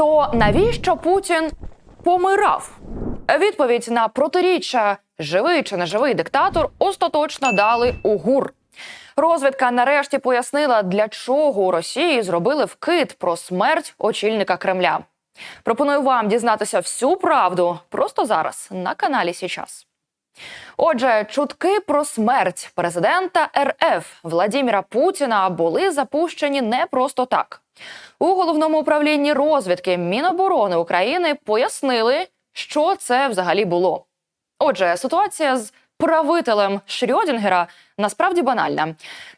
То навіщо Путін помирав? Відповідь на протиріччя живий чи неживий диктатор остаточно дали у ГУР. Розвідка нарешті пояснила, для чого у Росії зробили вкид про смерть очільника Кремля. Пропоную вам дізнатися всю правду просто зараз на каналі Січас. Отже, чутки про смерть президента РФ Владіміра Путіна були запущені не просто так. У головному управлінні розвідки Міноборони України пояснили, що це взагалі було. Отже, ситуація з правителем Шрьодінгера насправді банальна.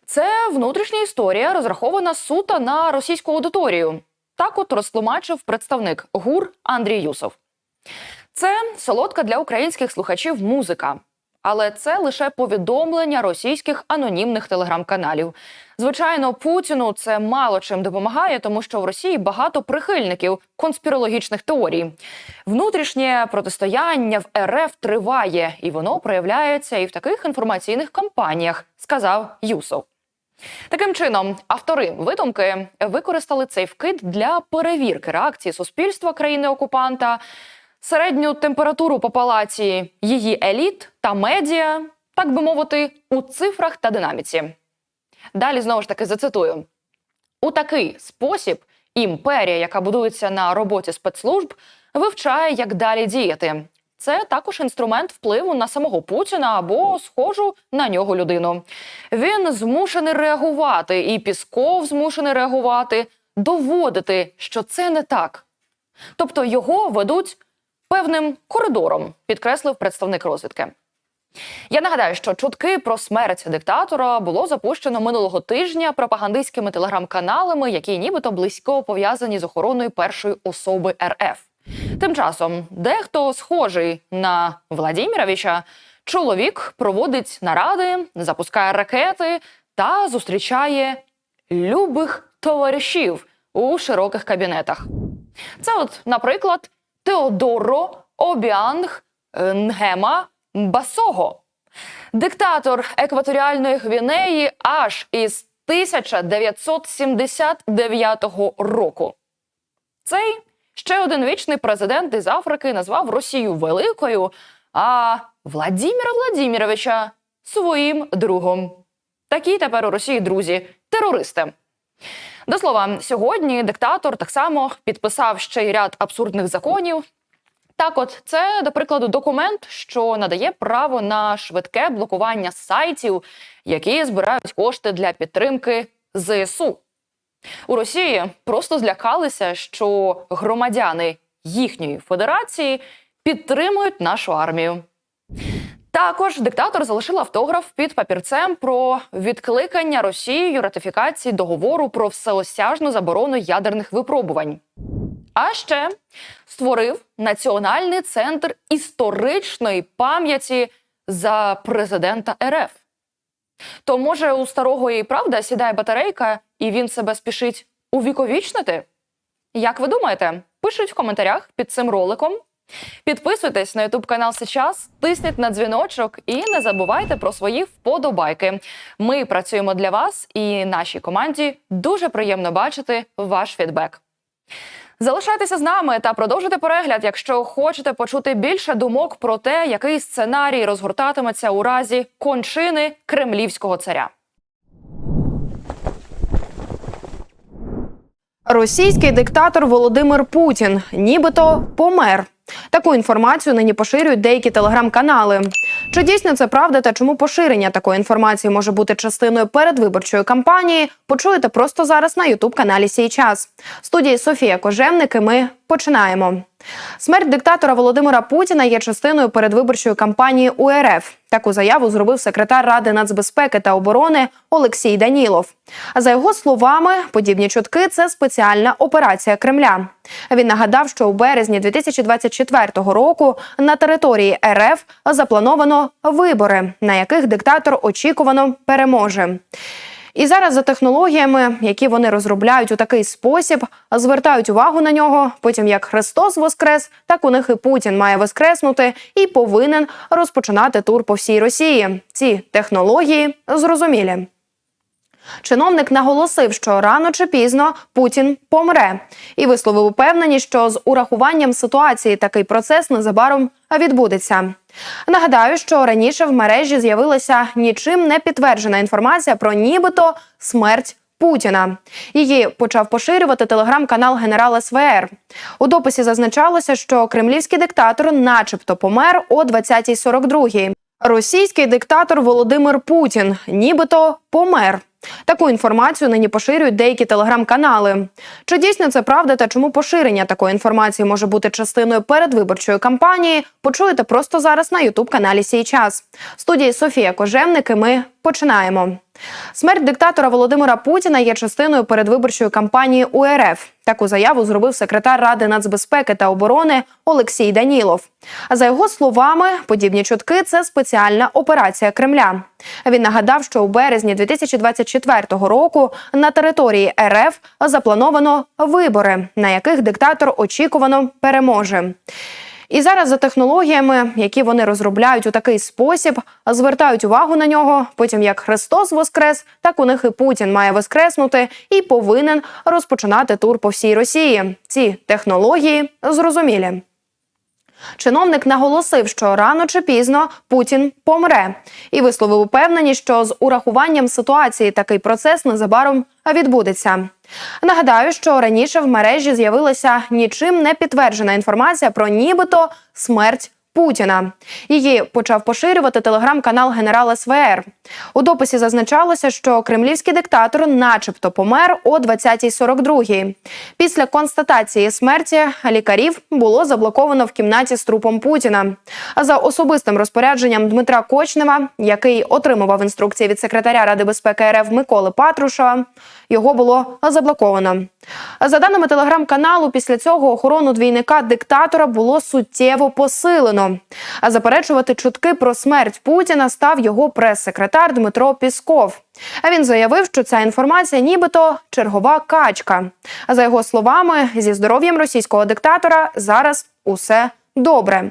Це внутрішня історія, розрахована суто на російську аудиторію. Так от розтлумачив представник ГУР Андрій Юсов. Це солодка для українських слухачів музика. Але це лише повідомлення російських анонімних телеграм-каналів. Звичайно, Путіну це мало чим допомагає, тому що в Росії багато прихильників конспірологічних теорій. Внутрішнє протистояння в РФ триває, і воно проявляється і в таких інформаційних кампаніях, сказав Юсов. Таким чином, автори видумки використали цей вкид для перевірки реакції суспільства країни-окупанта, середню температуру по палаці її еліт та медіа, так би мовити, у цифрах та динаміці. Далі знову ж таки зацитую: у такий спосіб імперія, яка будується на роботі спецслужб, вивчає, як далі діяти. Це також інструмент впливу на самого Путіна або схожу на нього людину. Він змушений реагувати, і Пісков змушений реагувати, доводити, що це не так. Тобто його ведуть певним коридором, підкреслив представник розвідки. Я нагадаю, що чутки про смерть диктатора було запущено минулого тижня пропагандистськими телеграм-каналами, які нібито близько пов'язані з охороною першої особи РФ. Тим часом, дехто схожий на Владіміровича, чоловік проводить наради, запускає ракети та зустрічає любих товаришів у широких кабінетах. Це, от, наприклад, Теодоро Обіанг Нгема Басого, диктатор екваторіальної Гвінеї аж із 1979 року. Цей ще один вічний президент із Африки назвав Росію великою, а Владіміра Владіміровича своїм другом. Такі тепер у Росії друзі терористи. До слова, сьогодні диктатор так само підписав ще й ряд абсурдних законів. Так, от це, до прикладу, документ, що надає право на швидке блокування сайтів, які збирають кошти для підтримки ЗСУ. У Росії просто злякалися, що громадяни їхньої федерації підтримують нашу армію. Також диктатор залишив автограф під папірцем про відкликання Росією ратифікації договору про всеосяжну заборону ядерних випробувань. А ще створив Національний центр історичної пам'яті за президента РФ. То може у старого і правда сідає батарейка, і він себе спішить увіковічнити? Як ви думаєте? Пишіть в коментарях під цим роликом. Підписуйтесь на YouTube канал Сейчас, тисніть на дзвіночок і не забувайте про свої вподобайки. Ми працюємо для вас і нашій команді дуже приємно бачити ваш фідбек. Залишайтеся з нами та продовжуйте перегляд, якщо хочете почути більше думок про те, який сценарій розгортатиметься у разі кончини кремлівського царя. Російський диктатор Володимир Путін нібито помер. Таку інформацію нині поширюють деякі телеграм-канали. Чи дійсно це правда та чому поширення такої інформації може бути частиною передвиборчої кампанії? Почуєте просто зараз на Ютуб каналі Сій час. В студії Софія Кожемник і ми починаємо. Смерть диктатора Володимира Путіна є частиною передвиборчої кампанії УРФ. Таку заяву зробив секретар Ради нацбезпеки та оборони Олексій Данілов. А за його словами, подібні чутки це спеціальна операція Кремля. Він нагадав, що у березні 2024 року на території РФ заплановано вибори, на яких диктатор очікувано переможе. І зараз за технологіями, які вони розробляють у такий спосіб, звертають увагу на нього. Потім як Христос воскрес, так у них і Путін має воскреснути і повинен розпочинати тур по всій Росії. Ці технології зрозумілі. Чиновник наголосив, що рано чи пізно Путін помре, і висловив упевненість, що з урахуванням ситуації такий процес незабаром відбудеться. Нагадаю, що раніше в мережі з'явилася нічим не підтверджена інформація про нібито смерть. Путіна її почав поширювати телеграм-канал Генерал СВР. У дописі зазначалося, що кремлівський диктатор, начебто, помер о 20.42. Російський диктатор Володимир Путін, нібито помер. Таку інформацію нині поширюють деякі телеграм-канали. Чи дійсно це правда та чому поширення такої інформації може бути частиною передвиборчої кампанії? Почуєте просто зараз на ютуб каналі Сій час. В студії Софія Кожевник і ми починаємо. Смерть диктатора Володимира Путіна є частиною передвиборчої кампанії УРФ. Таку заяву зробив секретар Ради нацбезпеки та оборони Олексій Данілов. А за його словами, подібні чутки це спеціальна операція Кремля. Він нагадав, що у березні 2024 року на території РФ заплановано вибори, на яких диктатор очікувано переможе. І зараз за технологіями, які вони розробляють у такий спосіб, звертають увагу на нього. Потім як Христос воскрес, так у них і Путін має воскреснути і повинен розпочинати тур по всій Росії. Ці технології зрозумілі. Чиновник наголосив, що рано чи пізно Путін помре, і висловив упевненість, що з урахуванням ситуації такий процес незабаром відбудеться. Нагадаю, що раніше в мережі з'явилася нічим не підтверджена інформація про нібито смерть. Путіна її почав поширювати телеграм-канал Генерал СВР. У дописі зазначалося, що кремлівський диктатор, начебто, помер о 20.42. Після констатації смерті лікарів було заблоковано в кімнаті з трупом Путіна. А за особистим розпорядженням Дмитра Кочнева, який отримував інструкції від секретаря Ради безпеки РФ Миколи Патрушева, його було заблоковано. За даними телеграм-каналу, після цього охорону двійника диктатора було суттєво посилено. А заперечувати чутки про смерть Путіна став його прес-секретар Дмитро Пісков. А він заявив, що ця інформація нібито чергова качка. За його словами, зі здоров'ям російського диктатора зараз усе добре.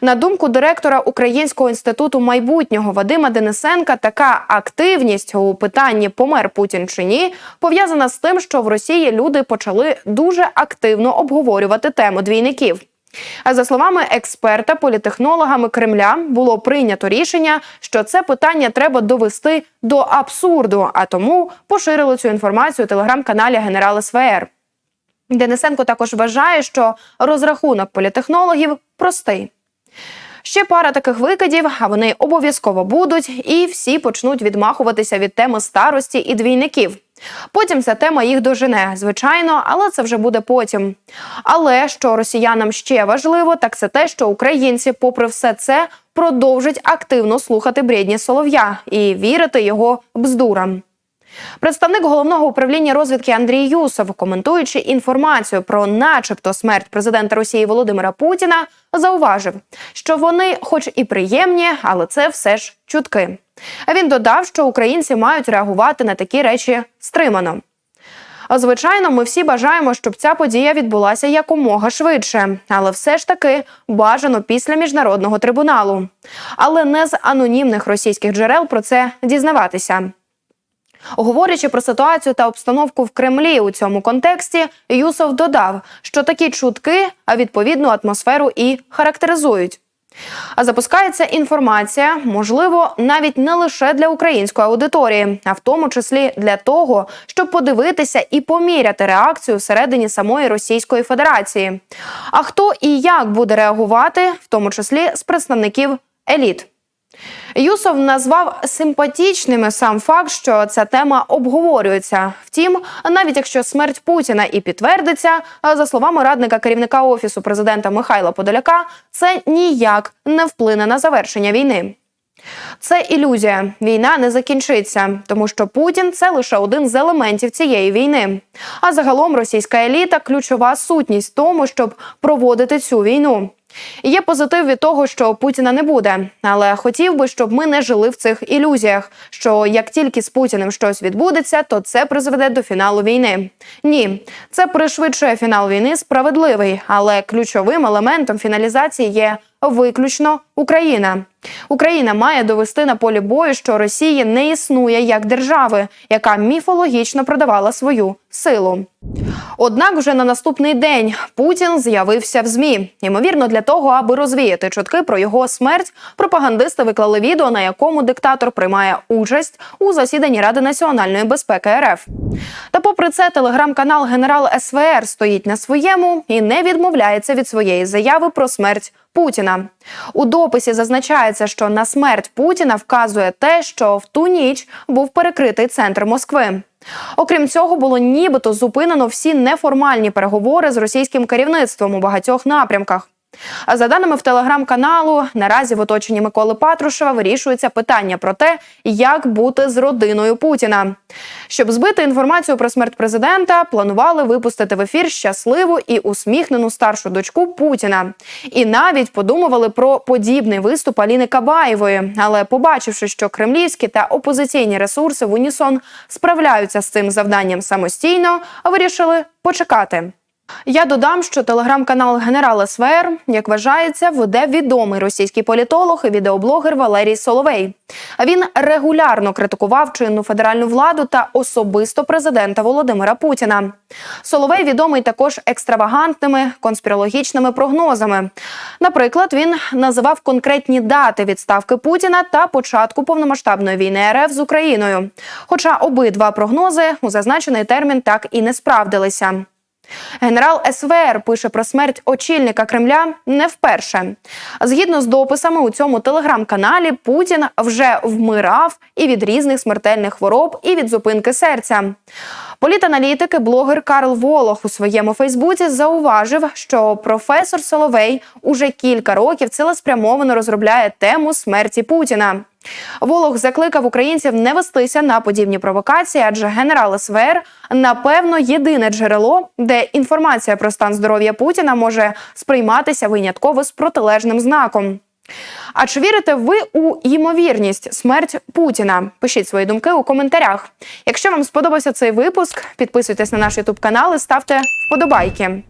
На думку директора Українського інституту майбутнього Вадима Денисенка, така активність у питанні помер Путін чи ні пов'язана з тим, що в Росії люди почали дуже активно обговорювати тему двійників. А за словами експерта, політехнологами Кремля було прийнято рішення, що це питання треба довести до абсурду, а тому поширили цю інформацію телеграм-каналі Генерал СВР. Денисенко також вважає, що розрахунок політехнологів простий. Ще пара таких викидів, а вони обов'язково будуть, і всі почнуть відмахуватися від теми старості і двійників. Потім ця тема їх дожене, звичайно, але це вже буде потім. Але що росіянам ще важливо, так це те, що українці, попри все це, продовжать активно слухати бредні Солов'я і вірити його бздурам. Представник головного управління розвідки Андрій Юсов, коментуючи інформацію про, начебто, смерть президента Росії Володимира Путіна, зауважив, що вони, хоч і приємні, але це все ж чутки. А він додав, що українці мають реагувати на такі речі стримано. Звичайно, ми всі бажаємо, щоб ця подія відбулася якомога швидше, але все ж таки бажано після міжнародного трибуналу. Але не з анонімних російських джерел про це дізнаватися. Говорячи про ситуацію та обстановку в Кремлі у цьому контексті, Юсов додав, що такі чутки, а відповідну атмосферу і характеризують. А запускається інформація, можливо, навіть не лише для української аудиторії, а в тому числі для того, щоб подивитися і поміряти реакцію всередині самої Російської Федерації. А хто і як буде реагувати, в тому числі з представників еліт. Юсов назвав симпатічними сам факт, що ця тема обговорюється. Втім, навіть якщо смерть Путіна і підтвердиться, за словами радника керівника офісу президента Михайла Подоляка, це ніяк не вплине на завершення війни. Це ілюзія. Війна не закінчиться, тому що Путін це лише один з елементів цієї війни. А загалом російська еліта ключова сутність тому, щоб проводити цю війну. Є позитив від того, що Путіна не буде, але хотів би, щоб ми не жили в цих ілюзіях. Що як тільки з Путіним щось відбудеться, то це призведе до фіналу війни. Ні, це пришвидшує фінал війни справедливий, але ключовим елементом фіналізації є виключно Україна. Україна має довести на полі бою, що Росії не існує як держави, яка міфологічно продавала свою силу. Однак, вже на наступний день Путін з'явився в змі. Ймовірно, для того, аби розвіяти чутки про його смерть, пропагандисти виклали відео, на якому диктатор приймає участь у засіданні Ради національної безпеки РФ. Та, попри це, телеграм-канал Генерал СВР стоїть на своєму і не відмовляється від своєї заяви про смерть Путіна. У дописі зазначається, що на смерть Путіна вказує те, що в ту ніч був перекритий центр Москви. Окрім цього, було нібито зупинено всі неформальні переговори з російським керівництвом у багатьох напрямках. А за даними в телеграм-каналу, наразі в оточенні Миколи Патрушева вирішується питання про те, як бути з родиною Путіна. Щоб збити інформацію про смерть президента, планували випустити в ефір щасливу і усміхнену старшу дочку Путіна. І навіть подумували про подібний виступ Аліни Кабаєвої. Але побачивши, що кремлівські та опозиційні ресурси в унісон справляються з цим завданням самостійно, вирішили почекати. Я додам, що телеграм-канал Генерал СВР, як вважається, веде відомий російський політолог і відеоблогер Валерій Соловей. Він регулярно критикував чинну федеральну владу та особисто президента Володимира Путіна. Соловей відомий також екстравагантними конспірологічними прогнозами. Наприклад, він називав конкретні дати відставки Путіна та початку повномасштабної війни РФ з Україною. Хоча обидва прогнози у зазначений термін так і не справдилися. Генерал СВР пише про смерть очільника Кремля не вперше. Згідно з дописами у цьому телеграм-каналі, Путін вже вмирав і від різних смертельних хвороб, і від зупинки серця. Політаналітик і блогер Карл Волох у своєму Фейсбуці зауважив, що професор Соловей уже кілька років цілеспрямовано розробляє тему смерті Путіна. Волох закликав українців не вестися на подібні провокації, адже генерал СВР напевно єдине джерело, де інформація про стан здоров'я Путіна може сприйматися винятково з протилежним знаком. А чи вірите ви у ймовірність смерть Путіна? Пишіть свої думки у коментарях. Якщо вам сподобався цей випуск, підписуйтесь на наш ютуб канал і ставте вподобайки.